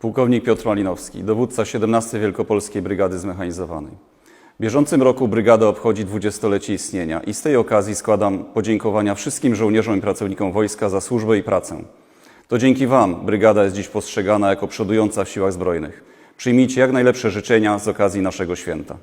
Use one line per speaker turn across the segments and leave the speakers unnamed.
Pułkownik Piotr Malinowski, dowódca 17 Wielkopolskiej Brygady Zmechanizowanej. W bieżącym roku brygada obchodzi 20-lecie istnienia i z tej okazji składam podziękowania wszystkim żołnierzom i pracownikom wojska za służbę i pracę. To dzięki Wam brygada jest dziś postrzegana jako przodująca w siłach zbrojnych. Przyjmijcie jak najlepsze życzenia z okazji naszego święta.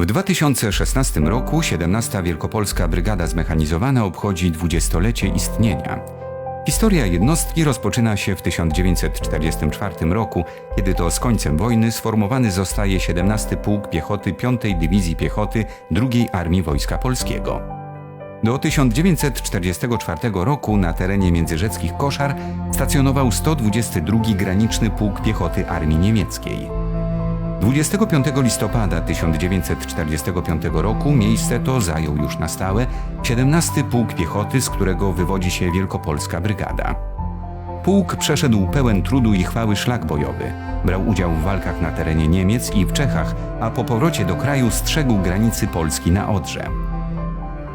W 2016 roku 17. Wielkopolska Brygada Zmechanizowana obchodzi dwudziestolecie istnienia. Historia jednostki rozpoczyna się w 1944 roku, kiedy to z końcem wojny sformowany zostaje 17 Pułk Piechoty 5 Dywizji Piechoty II Armii Wojska Polskiego. Do 1944 roku na terenie międzyrzeckich Koszar stacjonował 122 Graniczny Pułk Piechoty Armii Niemieckiej. 25 listopada 1945 roku miejsce to zajął już na stałe 17 Pułk Piechoty, z którego wywodzi się Wielkopolska Brygada. Pułk przeszedł pełen trudu i chwały szlak bojowy. Brał udział w walkach na terenie Niemiec i w Czechach, a po powrocie do kraju strzegł granicy Polski na Odrze.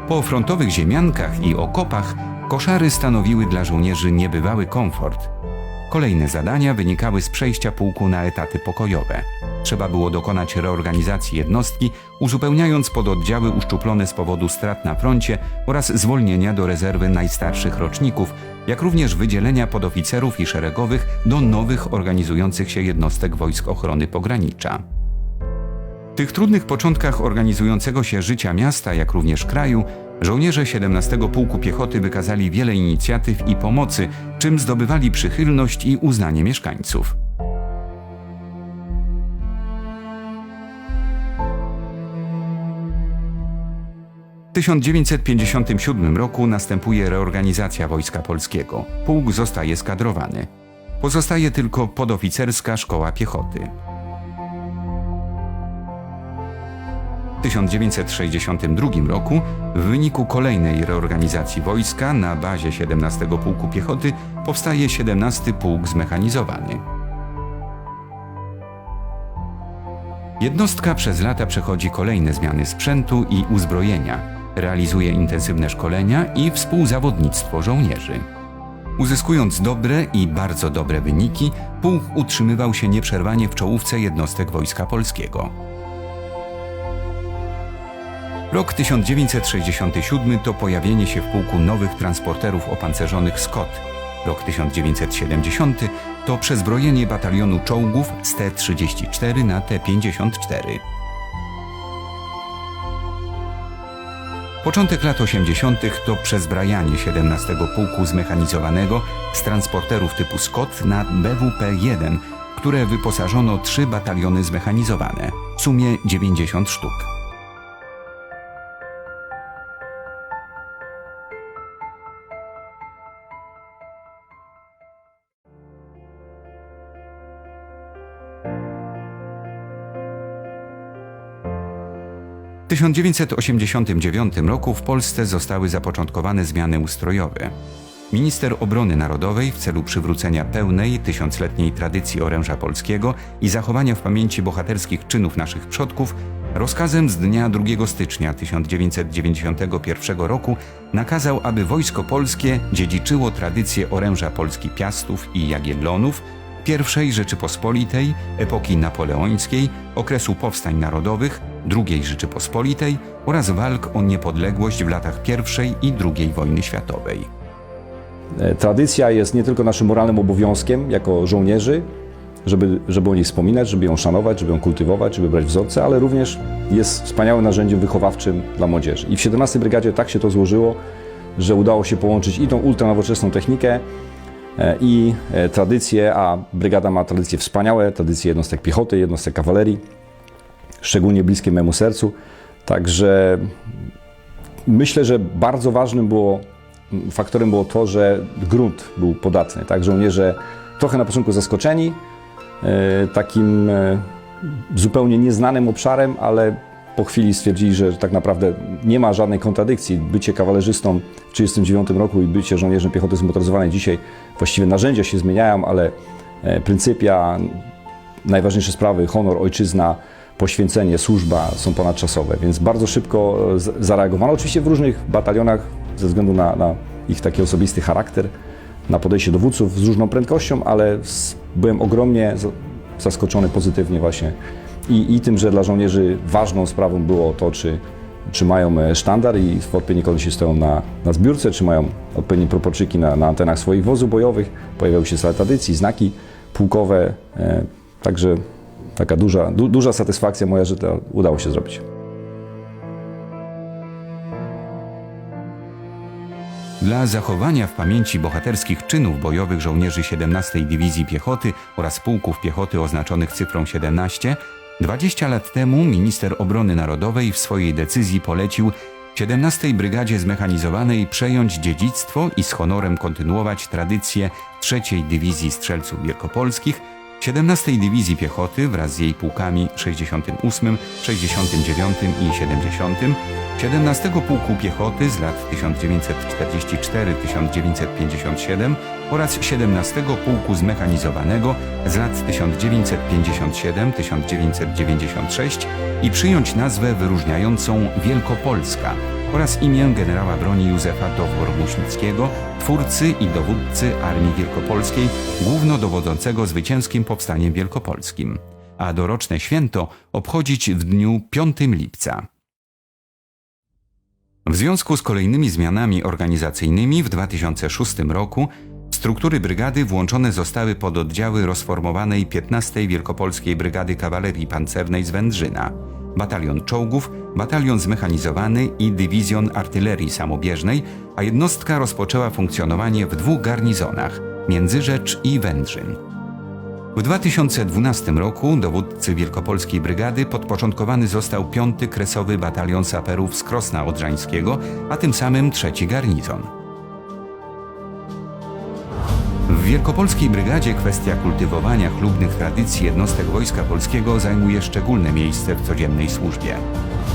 Po frontowych ziemiankach i okopach koszary stanowiły dla żołnierzy niebywały komfort. Kolejne zadania wynikały z przejścia pułku na etaty pokojowe. Trzeba było dokonać reorganizacji jednostki, uzupełniając pododdziały uszczuplone z powodu strat na froncie oraz zwolnienia do rezerwy najstarszych roczników, jak również wydzielenia podoficerów i szeregowych do nowych organizujących się jednostek Wojsk Ochrony Pogranicza. W tych trudnych początkach organizującego się życia miasta, jak również kraju, żołnierze 17 Pułku Piechoty wykazali wiele inicjatyw i pomocy, czym zdobywali przychylność i uznanie mieszkańców. 1957 roku następuje reorganizacja Wojska Polskiego. Pułk zostaje skadrowany. Pozostaje tylko podoficerska szkoła piechoty. W 1962 roku w wyniku kolejnej reorganizacji wojska na bazie 17 Pułku Piechoty powstaje 17 Pułk Zmechanizowany. Jednostka przez lata przechodzi kolejne zmiany sprzętu i uzbrojenia, realizuje intensywne szkolenia i współzawodnictwo żołnierzy. Uzyskując dobre i bardzo dobre wyniki, pułk utrzymywał się nieprzerwanie w czołówce jednostek Wojska Polskiego. Rok 1967 to pojawienie się w pułku nowych transporterów opancerzonych Scott. Rok 1970 to przezbrojenie batalionu czołgów z T-34 na T-54. Początek lat 80. to przezbrajanie 17 Pułku Zmechanizowanego z transporterów typu Scott na BWP-1, w które wyposażono trzy bataliony zmechanizowane, w sumie 90 sztuk. W 1989 roku w Polsce zostały zapoczątkowane zmiany ustrojowe. Minister Obrony Narodowej w celu przywrócenia pełnej, tysiącletniej tradycji oręża polskiego i zachowania w pamięci bohaterskich czynów naszych przodków, rozkazem z dnia 2 stycznia 1991 roku nakazał, aby Wojsko Polskie dziedziczyło tradycję oręża Polski Piastów i Jagiellonów, I Rzeczypospolitej, epoki napoleońskiej, okresu powstań narodowych, II Rzeczypospolitej oraz walk o niepodległość w latach I i II wojny światowej.
E, Tradycja jest nie tylko naszym moralnym obowiązkiem jako żołnierzy, żeby, żeby o niej wspominać, żeby ją szanować, żeby ją kultywować, żeby brać wzorce, ale również jest wspaniałym narzędziem wychowawczym dla młodzieży. I w 17 Brygadzie tak się to złożyło, że udało się połączyć i tą ultranowoczesną technikę, i e, tradycję, a brygada ma tradycje wspaniałe, tradycje jednostek piechoty, jednostek kawalerii, szczególnie bliskie memu sercu. Także myślę, że bardzo ważnym było faktorem było to, że grunt był podatny. Tak, żołnierze trochę na początku zaskoczeni e, takim e, zupełnie nieznanym obszarem, ale po chwili stwierdzili, że tak naprawdę nie ma żadnej kontradykcji. Bycie kawalerzystą w 1939 roku i bycie żołnierzem piechoty zmotoryzowanej dzisiaj właściwie narzędzia się zmieniają, ale e, pryncypia, najważniejsze sprawy, honor, ojczyzna, poświęcenie, służba są ponadczasowe, więc bardzo szybko e, zareagowano. Oczywiście w różnych batalionach, ze względu na, na ich taki osobisty charakter, na podejście dowódców z różną prędkością, ale byłem ogromnie za- zaskoczony pozytywnie właśnie i, i tym, że dla żołnierzy ważną sprawą było to, czy, czy mają e, sztandar i w odpowiedniej kolejności stoją na, na zbiórce, czy mają odpowiednie proporczyki na, na antenach swoich wozów bojowych. Pojawiały się całe tradycji, znaki pułkowe, e, także taka duża, du, duża satysfakcja moja, że to udało się zrobić.
Dla zachowania w pamięci bohaterskich czynów bojowych żołnierzy 17 Dywizji Piechoty oraz pułków piechoty oznaczonych cyfrą 17, 20 lat temu minister obrony narodowej w swojej decyzji polecił 17 Brygadzie Zmechanizowanej przejąć dziedzictwo i z honorem kontynuować tradycję 3 Dywizji Strzelców Wielkopolskich, 17 Dywizji Piechoty wraz z jej pułkami 68, 69 i 70, 17 Pułku Piechoty z lat 1944-1957 oraz 17 Pułku Zmechanizowanego z lat 1957-1996 i przyjąć nazwę wyróżniającą Wielkopolska oraz imię generała broni Józefa Dowbor-Muśnickiego, twórcy i dowódcy Armii Wielkopolskiej, głównodowodzącego zwycięskim powstaniem wielkopolskim, a doroczne święto obchodzić w dniu 5 lipca. W związku z kolejnymi zmianami organizacyjnymi w 2006 roku struktury brygady włączone zostały pododdziały rozformowanej 15 Wielkopolskiej Brygady Kawalerii Pancernej z Wędrzyna, batalion czołgów, batalion zmechanizowany i dywizjon artylerii samobieżnej, a jednostka rozpoczęła funkcjonowanie w dwóch garnizonach Międzyrzecz i Wędrzyn. W 2012 roku dowódcy Wielkopolskiej Brygady podporządkowany został 5 Kresowy Batalion Saperów z Krosna Odrzańskiego, a tym samym trzeci garnizon. Wielkopolskiej Brygadzie kwestia kultywowania chlubnych tradycji jednostek Wojska Polskiego zajmuje szczególne miejsce w codziennej służbie.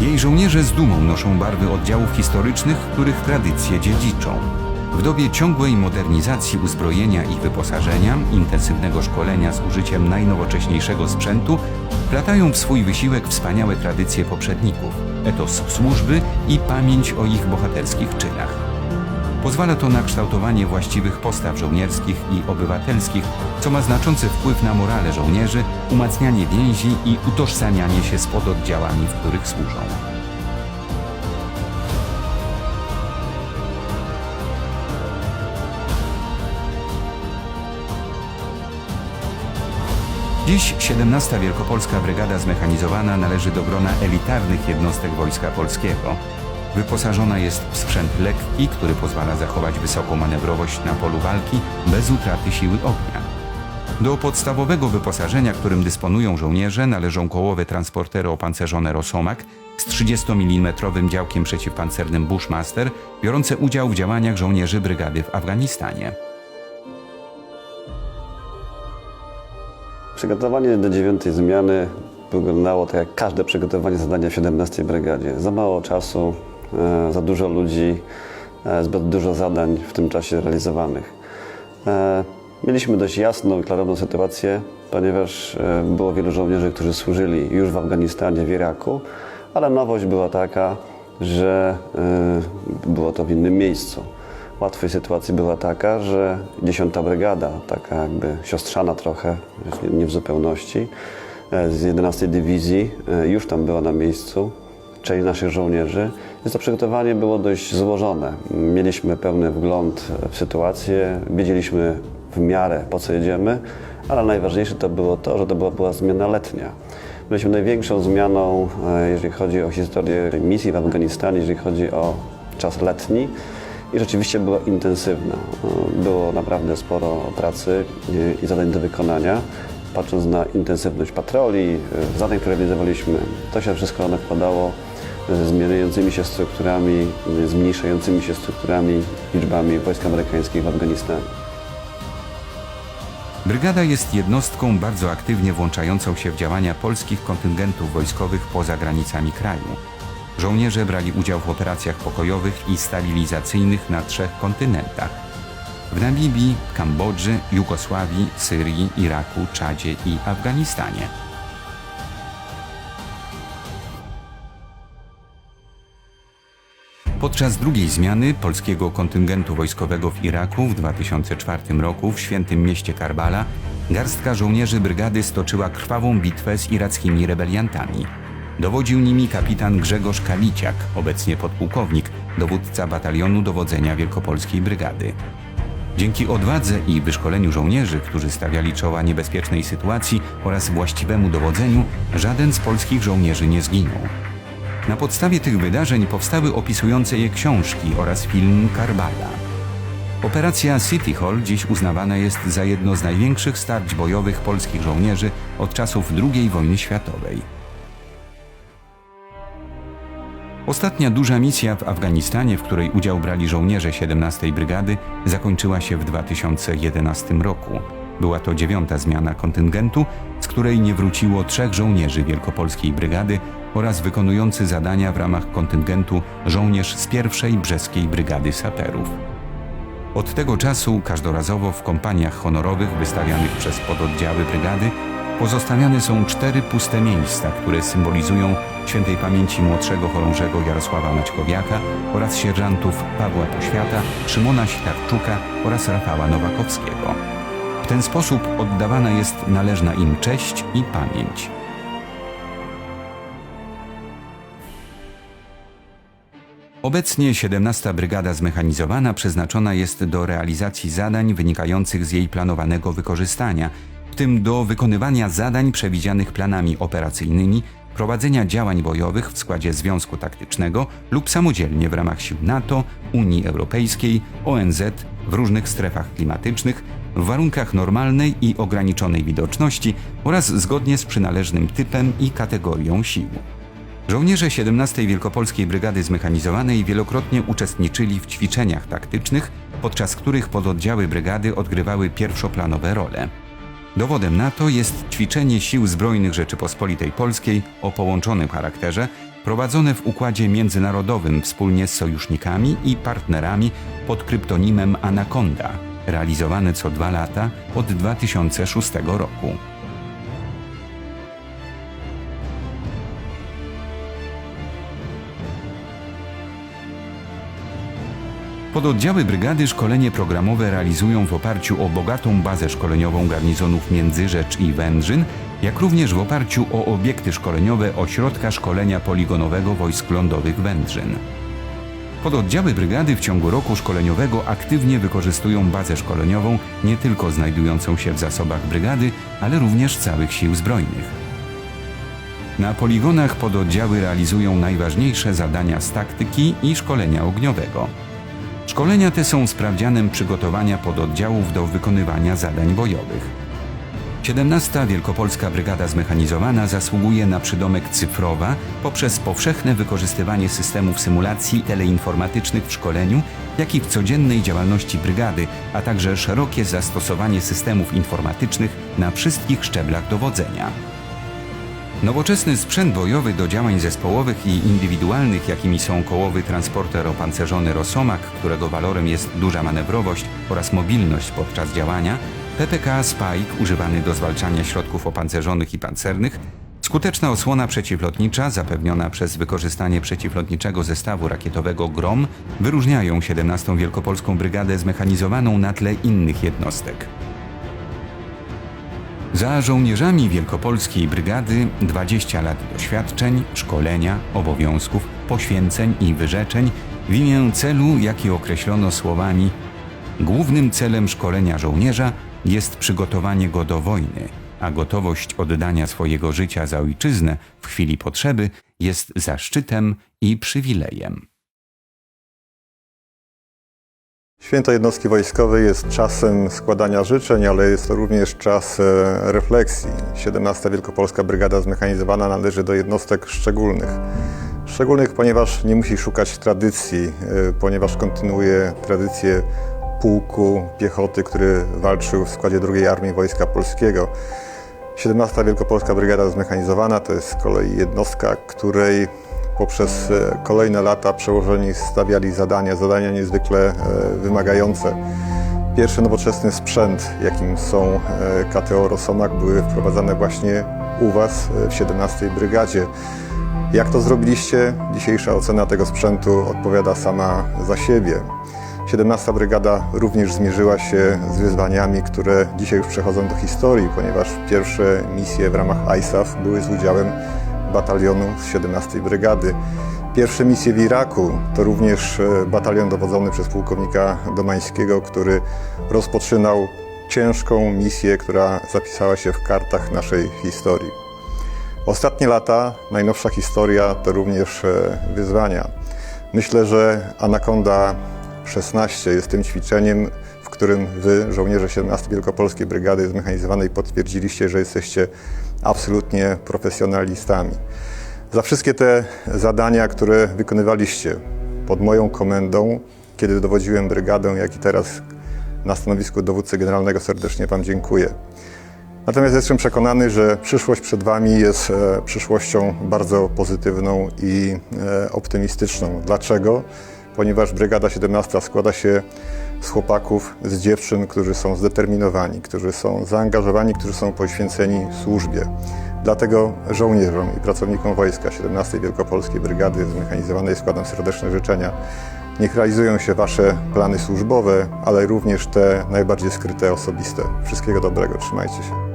Jej żołnierze z dumą noszą barwy oddziałów historycznych, których tradycje dziedziczą. W dobie ciągłej modernizacji uzbrojenia i wyposażenia, intensywnego szkolenia z użyciem najnowocześniejszego sprzętu, wplatają w swój wysiłek wspaniałe tradycje poprzedników, etos służby i pamięć o ich bohaterskich czynach. Pozwala to na kształtowanie właściwych postaw żołnierskich i obywatelskich, co ma znaczący wpływ na morale żołnierzy, umacnianie więzi i utożsamianie się z pododdziałami, w których służą. Dziś 17 Wielkopolska Brygada Zmechanizowana należy do grona elitarnych jednostek Wojska Polskiego. Wyposażona jest w sprzęt lekki, który pozwala zachować wysoką manewrowość na polu walki bez utraty siły ognia. Do podstawowego wyposażenia, którym dysponują żołnierze, należą kołowe transportery opancerzone Rosomak z 30 mm działkiem przeciwpancernym Bushmaster, biorące udział w działaniach żołnierzy brygady w Afganistanie.
Przygotowanie do dziewiątej zmiany wyglądało tak jak każde przygotowanie zadania w 17 Brygadzie. Za mało czasu, za dużo ludzi, e, zbyt dużo zadań w tym czasie realizowanych. E, Mieliśmy dość jasną i klarowną sytuację, ponieważ e, było wielu żołnierzy, którzy służyli już w Afganistanie, w Iraku, ale nowość była taka, że e, było to w innym miejscu. łatwej sytuacji była taka, że 10 Brygada, taka jakby siostrzana trochę, nie- w zupełności, e, z 11 Dywizji e, już tam była na miejscu, część naszych żołnierzy. Więc to przygotowanie było dość złożone. Mieliśmy pełny wgląd w sytuację, wiedzieliśmy w miarę po co jedziemy, ale najważniejsze to było to, że to była, była zmiana letnia. Byliśmy największą zmianą, e, jeżeli chodzi o historię misji w Afganistanie, jeżeli chodzi o czas letni i rzeczywiście była intensywna. E, Było naprawdę sporo pracy i- i zadań do wykonania. Patrząc na intensywność patroli, e, zadań, które realizowaliśmy, to się wszystko nakładało ze zmieniającymi się strukturami, zmniejszającymi się strukturami, liczbami wojsk amerykańskich w Afganistanie.
Brygada jest jednostką bardzo aktywnie włączającą się w działania polskich kontyngentów wojskowych poza granicami kraju. Żołnierze brali udział w operacjach pokojowych i stabilizacyjnych na trzech kontynentach. W Namibii, Kambodży, Jugosławii, Syrii, Iraku, Czadzie i Afganistanie. Podczas drugiej zmiany polskiego kontyngentu wojskowego w Iraku w 2004 roku w świętym mieście Karbala garstka żołnierzy brygady stoczyła krwawą bitwę z irackimi rebeliantami. Dowodził nimi kapitan Grzegorz Kaliciak, obecnie podpułkownik, dowódca batalionu dowodzenia Wielkopolskiej Brygady. Dzięki odwadze i wyszkoleniu żołnierzy, którzy stawiali czoła niebezpiecznej sytuacji oraz właściwemu dowodzeniu, żaden z polskich żołnierzy nie zginął. Na podstawie tych wydarzeń powstały opisujące je książki oraz film Karbala. Operacja City Hall dziś uznawana jest za jedno z największych starć bojowych polskich żołnierzy od czasów II wojny światowej. Ostatnia duża misja w Afganistanie, w której udział brali żołnierze 17 Brygady, zakończyła się w 2011 roku. Była to dziewiąta zmiana kontyngentu, z której nie wróciło trzech żołnierzy Wielkopolskiej Brygady oraz wykonujący zadania w ramach kontyngentu żołnierz z pierwszej brzeskiej Brygady Saperów. Od tego czasu każdorazowo w kompaniach honorowych wystawianych przez pododdziały brygady pozostawiane są cztery puste miejsca, które symbolizują świętej pamięci młodszego chorążego Jarosława Maćkowiaka oraz sierżantów Pawła Poświata, Szymona Sitarczuka oraz Rafała Nowakowskiego. W ten sposób oddawana jest należna im cześć i pamięć. Obecnie 17 Brygada Zmechanizowana przeznaczona jest do realizacji zadań wynikających z jej planowanego wykorzystania, w tym do wykonywania zadań przewidzianych planami operacyjnymi, prowadzenia działań bojowych w składzie Związku Taktycznego lub samodzielnie w ramach sił NATO, Unii Europejskiej, ONZ, w różnych strefach klimatycznych, w warunkach normalnej i ograniczonej widoczności oraz zgodnie z przynależnym typem i kategorią sił. Żołnierze 17 Wielkopolskiej Brygady Zmechanizowanej wielokrotnie uczestniczyli w ćwiczeniach taktycznych, podczas których pododdziały brygady odgrywały pierwszoplanowe role. Dowodem na to jest ćwiczenie Sił Zbrojnych Rzeczypospolitej Polskiej o połączonym charakterze, prowadzone w układzie międzynarodowym wspólnie z sojusznikami i partnerami pod kryptonimem Anaconda, realizowane co dwa lata od 2006 roku. Pododdziały brygady szkolenie programowe realizują w oparciu o bogatą bazę szkoleniową garnizonów Międzyrzecz i Wędrzyn, jak również w oparciu o obiekty szkoleniowe Ośrodka Szkolenia Poligonowego Wojsk Lądowych Wędrzyn. Pododdziały brygady w ciągu roku szkoleniowego aktywnie wykorzystują bazę szkoleniową nie tylko znajdującą się w zasobach brygady, ale również całych sił zbrojnych. Na poligonach pododdziały realizują najważniejsze zadania z taktyki i szkolenia ogniowego. Szkolenia te są sprawdzianem przygotowania pododdziałów do wykonywania zadań bojowych. 17. Wielkopolska Brygada Zmechanizowana zasługuje na przydomek cyfrowa poprzez powszechne wykorzystywanie systemów symulacji teleinformatycznych w szkoleniu, jak i w codziennej działalności brygady, a także szerokie zastosowanie systemów informatycznych na wszystkich szczeblach dowodzenia. Nowoczesny sprzęt bojowy do działań zespołowych i indywidualnych, jakimi są kołowy transporter opancerzony Rosomak, którego walorem jest duża manewrowość oraz mobilność podczas działania, PPK Spike używany do zwalczania środków opancerzonych i pancernych, Skuteczna osłona przeciwlotnicza, zapewniona przez wykorzystanie przeciwlotniczego zestawu rakietowego GROM, wyróżniają 17. Wielkopolską Brygadę Zmechanizowaną na tle innych jednostek. Za żołnierzami Wielkopolskiej Brygady 20 lat doświadczeń, szkolenia, obowiązków, poświęceń i wyrzeczeń w imię celu, jaki określono słowami Głównym celem szkolenia żołnierza jest przygotowanie go do wojny, a gotowość oddania swojego życia za ojczyznę w chwili potrzeby jest zaszczytem i przywilejem.
Święto Jednostki Wojskowej jest czasem składania życzeń, ale jest to również czas e, refleksji. 17. Wielkopolska Brygada Zmechanizowana należy do jednostek szczególnych. Szczególnych, ponieważ nie musi szukać tradycji, e, ponieważ kontynuuje tradycję pułku piechoty, który walczył w składzie II Armii Wojska Polskiego. 17. Wielkopolska Brygada Zmechanizowana to jest z kolei jednostka, której poprzez e, kolejne lata przełożeni stawiali zadania, zadania niezwykle e, wymagające. Pierwszy nowoczesny sprzęt, jakim są e, KTO Rosomak, były wprowadzane właśnie u Was w 17 Brygadzie. Jak to zrobiliście? Dzisiejsza ocena tego sprzętu odpowiada sama za siebie. 17 Brygada również zmierzyła się z wyzwaniami, które dzisiaj już przechodzą do historii, ponieważ pierwsze misje w ramach ISAF były z udziałem batalionu z 17 Brygady. Pierwsze misje w Iraku to również e, batalion dowodzony przez pułkownika Domańskiego, który rozpoczynał ciężką misję, która zapisała się w kartach naszej historii. Ostatnie lata, najnowsza historia to również e, wyzwania. Myślę, że Anakonda 16 jest tym ćwiczeniem, w którym Wy, żołnierze 17 Wielkopolskiej Brygady Zmechanizowanej, potwierdziliście, że jesteście absolutnie profesjonalistami. Za wszystkie te zadania, które wykonywaliście pod moją komendą, kiedy dowodziłem brygadą, jak i teraz na stanowisku dowódcy generalnego, serdecznie Wam dziękuję. Natomiast jestem przekonany, że przyszłość przed Wami jest e, przyszłością bardzo pozytywną i e, optymistyczną. Dlaczego? Ponieważ Brygada 17 składa się z chłopaków, z dziewczyn, którzy są zdeterminowani, którzy są zaangażowani, którzy są poświęceni służbie. Dlatego żołnierzom i pracownikom wojska 17 Wielkopolskiej Brygady Zmechanizowanej składam serdeczne życzenia. Niech realizują się Wasze plany służbowe, ale również te najbardziej skryte, osobiste. Wszystkiego dobrego, trzymajcie się.